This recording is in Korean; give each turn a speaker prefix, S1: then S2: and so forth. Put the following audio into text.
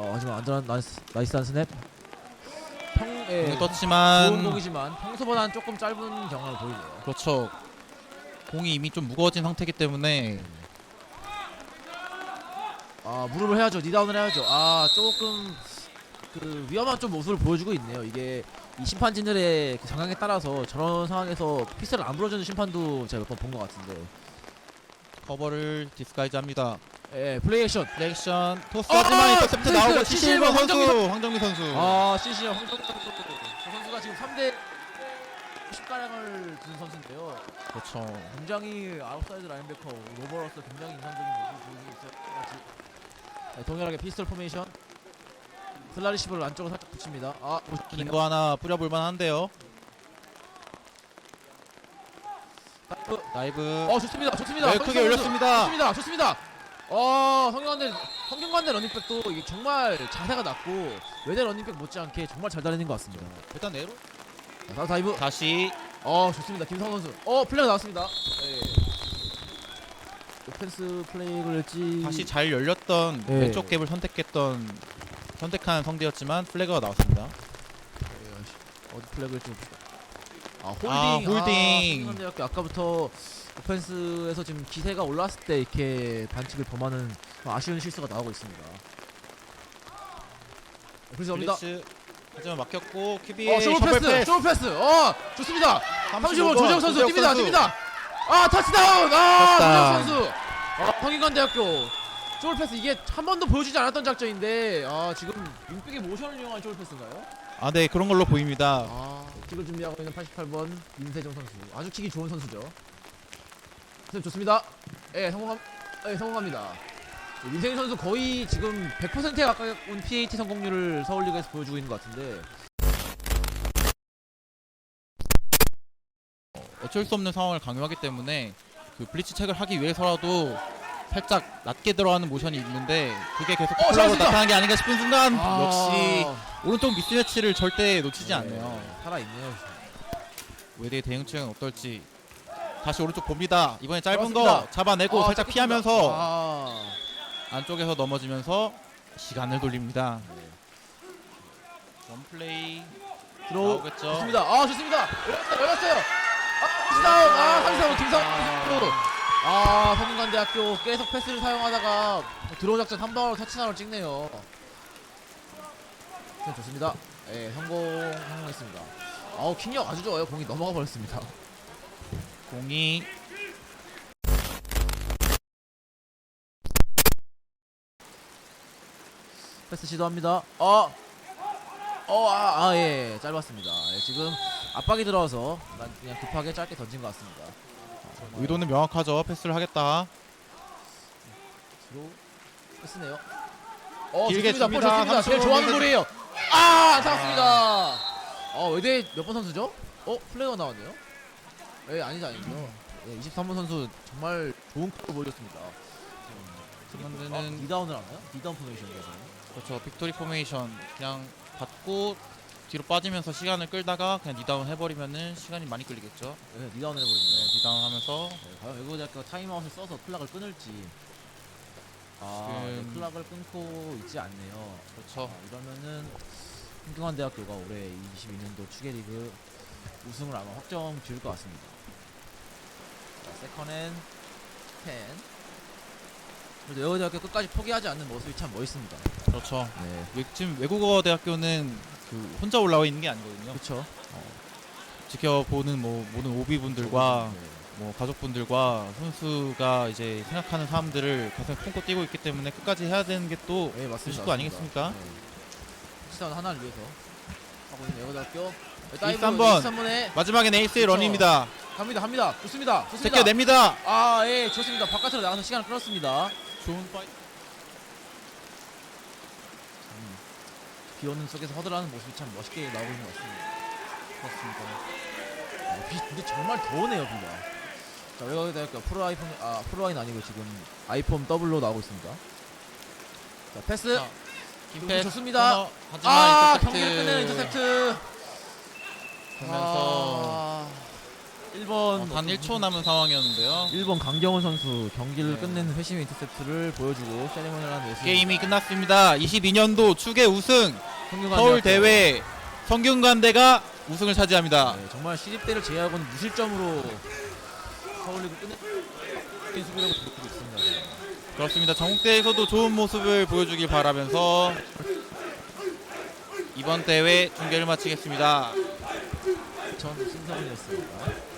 S1: 어, 하지만 안전한 나이스, 나이스한 스냅. 평, 예,
S2: 공이
S1: 좋은
S2: 떴지만
S1: 공이지만 평소보다는 조금 짧은 경험을 보이네요.
S2: 그렇죠. 공이 이미 좀 무거워진 상태이기 때문에
S1: 아 무릎을 해야죠. 니다운을 해야죠. 아 조금 그 위험한 좀 모습을 보여주고 있네요. 이게 이 심판진들의 그 성향에 따라서 저런 상황에서 피스를 안 불어주는 심판도 제가 몇 번 본 것 같은데.
S2: 커버를 디스가이즈합니다.
S1: 예, 플레이 액션.
S2: 플렉션 토스
S1: 아,
S2: 하지만
S1: 아,
S2: 인터셉트 나오고
S1: CCL
S2: 71번
S1: 황정민
S2: 선수 황정민 선수.
S1: 아 CC 황정민 선수. 저 선수가 지금 3대 10가량을 든 선수인데요.
S2: 그렇죠.
S1: 굉장히 아웃사이드 라인베커 로버로서 굉장히 인상적인 모습을 보이고 있어요. 네, 동일하게 피스톨 포메이션. 슬라리시브를 안쪽으로 살짝 붙입니다. 아,
S2: 긴 거 하나 뿌려볼 만 한데요.
S1: 어,
S2: 라이브
S1: 어 좋습니다. 좋습니다.
S2: 네, 크게
S1: 선수.
S2: 올렸습니다.
S1: 좋습니다. 좋습니다. 어, 성경관대 성경관대 러닝백도 이게 정말 자세가 낮고 외대 러닝백 못지않게 정말 잘 달리는 것 같습니다.
S2: 일단 내로
S1: 자, 다이브.
S2: 다시
S1: 어, 좋습니다. 김성 선수. 어, 플레이가 나왔습니다. 네. 오펜스 플레이를 했지.
S2: 다시 잘 열렸던
S1: 네.
S2: 왼쪽 갭을 선택했던 선택한 성대였지만 플래그가 나왔습니다.
S1: 어디 플래그를 좀 봅시다. 아 홀딩.
S2: 아, 홀딩.
S1: 성남대학교 아까부터 오펜스에서 지금 기세가 올랐을 때 이렇게 반칙을 범하는 아쉬운 실수가 나오고 있습니다.
S2: 블리츠 하지만 막혔고 키비의
S1: 어, 쇼울 패스, 쇼울 패스. 어, 좋습니다. 35 조재혁 선수 뜁니다, 뜁니다. 아, 터치다운. 아,
S2: 터치다운.
S1: 조재혁 선수. 아, 성인관대학교. 쇼울 패스 이게 한 번도 보여주지 않았던 작전인데 아 지금 윙백의 모션을 이용한 쇼울 패스인가요?
S2: 아, 네 그런 걸로 보입니다.
S1: 아, 킥을 준비하고 있는 88번 민세정 선수. 아주 킥이 좋은 선수죠. 선생님 좋습니다. 예, 성공함. 예, 성공합니다. 민세정 선수 거의 지금 100%에 가까운 PAT 성공률을 서울리그에서 보여주고 있는 것 같은데.
S2: 어쩔 수 없는 상황을 강요하기 때문에 그 블리츠 책을 하기 위해서라도 살짝 낮게 들어가는 모션이 있는데 그게 계속
S1: 어,
S2: 콜라로
S1: 잘했습니다.
S2: 나타나는 게 아닌가 싶은 순간
S1: 아,
S2: 역시 오른쪽 미스매치를 절대 놓치지
S1: 네,
S2: 않네요.
S1: 살아 있네요.
S2: 외대의 대응 측은 어떨지 다시 오른쪽 봅니다. 이번에 짧은
S1: 그렇습니다.
S2: 거 잡아내고
S1: 아,
S2: 살짝. 피하면서
S1: 아,
S2: 안쪽에서 넘어지면서 시간을 돌립니다. 원플레이
S1: 들어
S2: 나오겠죠.
S1: 좋습니다. 아, 좋습니다. 열렸어요. 열렸어요. 아, touchdown. 아, 삼성 김성 선수. 아, 성균관대학교 계속 패스를 사용하다가 드로우 작전 한 방으로 터치다운을 찍네요. 네, 좋습니다. 예, 성공 성공했습니다. 아우 킥력 아주 좋아요. 공이 넘어가 버렸습니다.
S2: 공이
S1: 패스 시도합니다. 어, 어, 아, 아, 예, 짧았습니다. 예, 지금 압박이 들어와서 난 그냥 급하게 짧게 던진 것 같습니다. 아,
S2: 의도는 명확하죠. 패스를 하겠다.
S1: 패스네요. 어,
S2: 길게
S1: 좋습니다. 볼
S2: 줍니다.
S1: 좋습니다. 제일
S2: 삼성
S1: 좋아하는. 볼이에요. 아, 안타깝습니다. 어, 외대 몇 번 선수죠? 어, 플레이가 나왔네요. 예, 아니죠, 아니죠. 예, 23번 선수 정말 좋은 컵을 보여줬습니다.
S2: 지금은
S1: 아, 리다운을 하나요? 리다운 포메이션이라서.
S2: 그렇죠. 빅토리 포메이션 그냥 받고 뒤로 빠지면서 시간을 끌다가 그냥 니다운 해버리면은 시간이 많이 끌리겠죠.
S1: 네, 리다운을
S2: 네,
S1: 해버립니다.
S2: 니다운 하면서
S1: 네, 과연 외국어대학교가 타임아웃을 써서 클락을 끊을지. 아,
S2: 지금-
S1: 네, 클락을 끊고 있지 않네요.
S2: 그렇죠.
S1: 아, 이러면은 흥경한대학교가 올해 22년도 추계리그 우승을 아마 확정 지을 것 같습니다. 자, 세컨앤 10. 그래도 여의대학교 끝까지 포기하지 않는 모습이 참 멋있습니다.
S2: 그렇죠.
S1: 네,
S2: 외- 지금 외국어 대학교는 그 혼자 올라와 있는 게 아니거든요.
S1: 그렇죠.
S2: 지켜보는 뭐 모든 오비분들과
S1: 네.
S2: 뭐 가족분들과 선수가 이제 생각하는 사람들을 가슴에 품고 뛰고 있기 때문에 끝까지 해야 되는 게 또
S1: 네, 맞습니다.
S2: 아니겠습니까?
S1: 시간 하나를 위해서 하고 있는 여의대학교.
S2: 23번.
S1: 23번에
S2: 마지막엔 에이스의
S1: 그렇죠.
S2: 런입니다.
S1: 갑니다, 갑니다. 좋습니다. 좋습니다.
S2: 제껴냅니다.
S1: 아, 예, 좋습니다. 바깥으로 나가서 시간을 끌었습니다.
S2: 좋은 파이.
S1: 비 오는 속에서 허들하는 모습이 참 멋있게 나오고 있는 것 같습니다.
S2: 그렇습니다.
S1: 어, 비, 근데 정말 더우네요, 비가. 자, 외곽대학교 프로 아이폰, 아, 프로 아이는 아니고 지금 아이폰 더블로 나오고 있습니다. 자, 패스.
S2: 자, 김패
S1: 좋습니다. 아, 경기를 끄는 인터셉트.
S2: 보면서
S1: 아,
S2: 1분
S1: 1번
S2: 어, 단 1초 남은 상황이었는데요.
S1: 1번 강경훈 선수 경기를
S2: 네.
S1: 끝내는 회심의 인터셉트를 보여주고 세리머니라는 외수
S2: 게임이 끝났습니다. 22년도 축의 우승 서울. 대회 성균관대가 우승을 차지합니다.
S1: 네, 정말 시립대를 제외하고는 무실점으로 서울리그 끝내 뛴 수비라고 들고 있습니다.
S2: 그렇습니다. 전국대에서도 좋은 모습을 보여주길 바라면서 이번 대회 중계를 마치겠습니다.
S1: 전 신성훈이었습니다.